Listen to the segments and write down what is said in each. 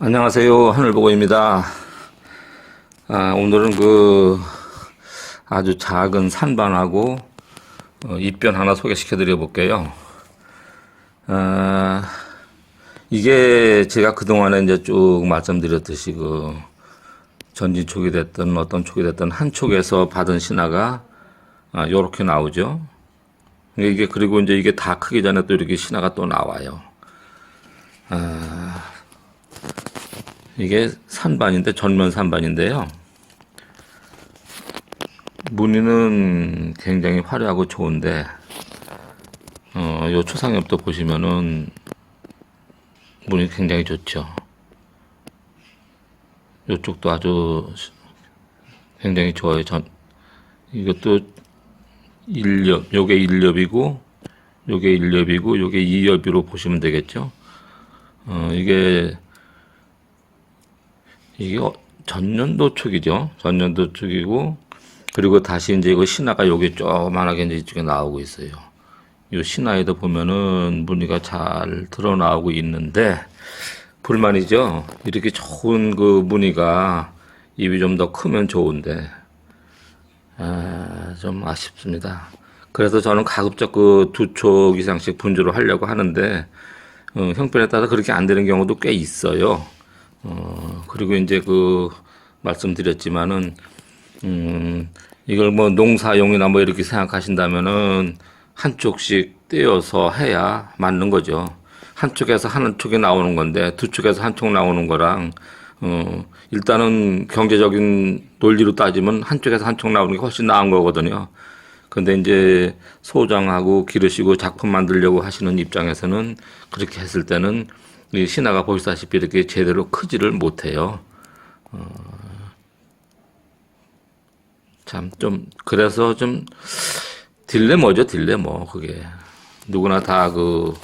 안녕하세요. 하늘보고입니다. 아, 오늘은 그 아주 작은 산반하고 어, 입변 하나 소개시켜 드려 볼게요. 아, 이게 제가 그동안에 이제 쭉 말씀드렸듯이 그 전진 촉이 됐든 어떤 촉이 됐든 한 촉에서 받은 신화가 아, 요렇게 나오죠. 이게 그리고 이제 이게 다 크기 전에 또 이렇게 신화가 또 나와요. 이게 산반인데 전면 산반인데요. 무늬는 굉장히 화려하고 좋은데 어, 요 초상엽도 보시면은 무늬 굉장히 좋죠. 요쪽도 아주 굉장히 좋아요. 전 이것도 일엽, 요게 일엽이고 요게 일엽이고 요게 이엽으로 보시면 되겠죠. 어, 이게 이게 어- 전년도 축이죠. 전년도 축이고 그리고 다시 이제 이거 신화가 여기 조그만하게 이제 이쪽에 나오고 있어요. 이 신화에도 보면은 무늬가 잘 드러나오고 있는데 불만이죠. 이렇게 좋은 그 무늬가 입이 좀 더 크면 좋은데 아, 좀 아쉽습니다. 그래서 저는 가급적 그 두 촉 이상씩 분주를 하려고 하는데 어, 형편에 따라 그렇게 안 되는 경우도 꽤 있어요. 어, 그리고 이제 그 말씀드렸지만은 음, 이걸 뭐 농사용이나 뭐 이렇게 생각하신다면은 한쪽씩 떼어서 해야 맞는 거죠. 한쪽에서 한 쪽이 나오는 건데 두 쪽에서 한 쪽 나오는 거랑 어, 일단은 경제적인 논리로 따지면 한쪽에서 한 쪽 나오는 게 훨씬 나은 거거든요. 근데 이제 소장하고 기르시고 작품 만들려고 하시는 입장에서는 그렇게 했을 때는 이 신화가 보시다시피 이렇게 제대로 크지를 못해요. 참좀 그래서 좀 딜레머죠 딜레머 그게 누구나 다 그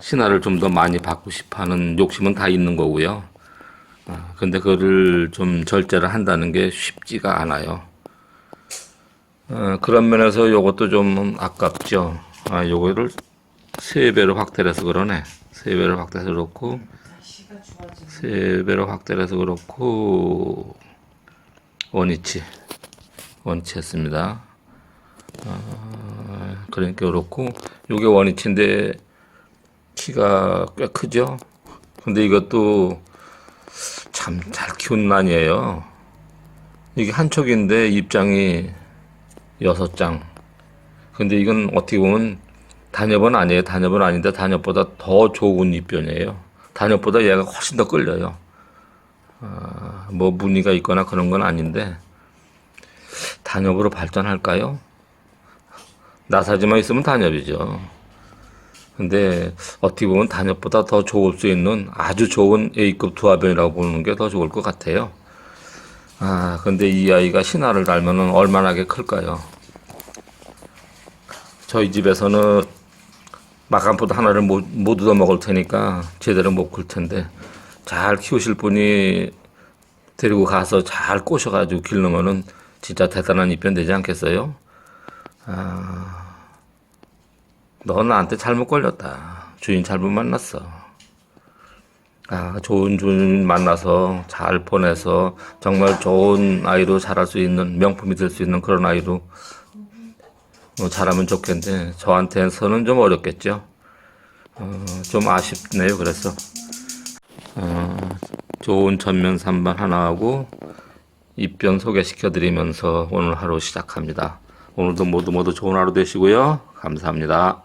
신화를 좀 더 많이 받고 싶어하는 욕심은 다 있는 거고요. 아, 근데 그거를 좀 절제를 한다는 게 쉽지가 않아요. 어, 그런 면에서 요것도 좀 아깝죠. 아, 요거를 세 배로 확대를 해서 그러네. 세 배로 확대해서 그렇고, 세 배로 확대를 해서 그렇고, 원위치. 원위치 했습니다. 아, 그러니까 그렇고, 요게 원위치인데, 키가 꽤 크죠? 근데 이것도 참 잘 키운 난이에요. 이게 한 촉인데 입장이 여섯 장. 근데 이건 어떻게 보면 단엽은 아니에요. 단엽은 아닌데 단엽보다 더 좋은 입변이에요. 단엽보다 얘가 훨씬 더 끌려요. 아, 뭐 무늬가 있거나 그런 건 아닌데 단엽으로 발전할까요? 나사지만 있으면 단엽이죠. 근데 어떻게 보면 단엽보다 더 좋을 수 있는 아주 좋은 A급 두화변이라고 보는 게 더 좋을 것 같아요. 아, 근데 이 아이가 신화를 달면은 얼마나게 클까요? 저희 집에서는 막간포도 하나를 못, 못 얻어 먹을 테니까 제대로 못 클 텐데 잘 키우실 분이 데리고 가서 잘 꼬셔가지고 기르면은 진짜 대단한 입변 되지 않겠어요? 아, 너 나한테 잘못 걸렸다. 주인 잘못 만났어. 아, 좋은 주인 만나서 잘 보내서 정말 좋은 아이로 자랄 수 있는 명품이 될 수 있는 그런 아이로 어, 자라면 좋겠는데 저한테서는 좀 어렵겠죠. 어, 좀 아쉽네요. 그래서 어, 좋은 전면 3반 하나하고 입변 소개시켜 드리면서 오늘 하루 시작합니다. 오늘도 모두 모두 좋은 하루 되시고요. 감사합니다.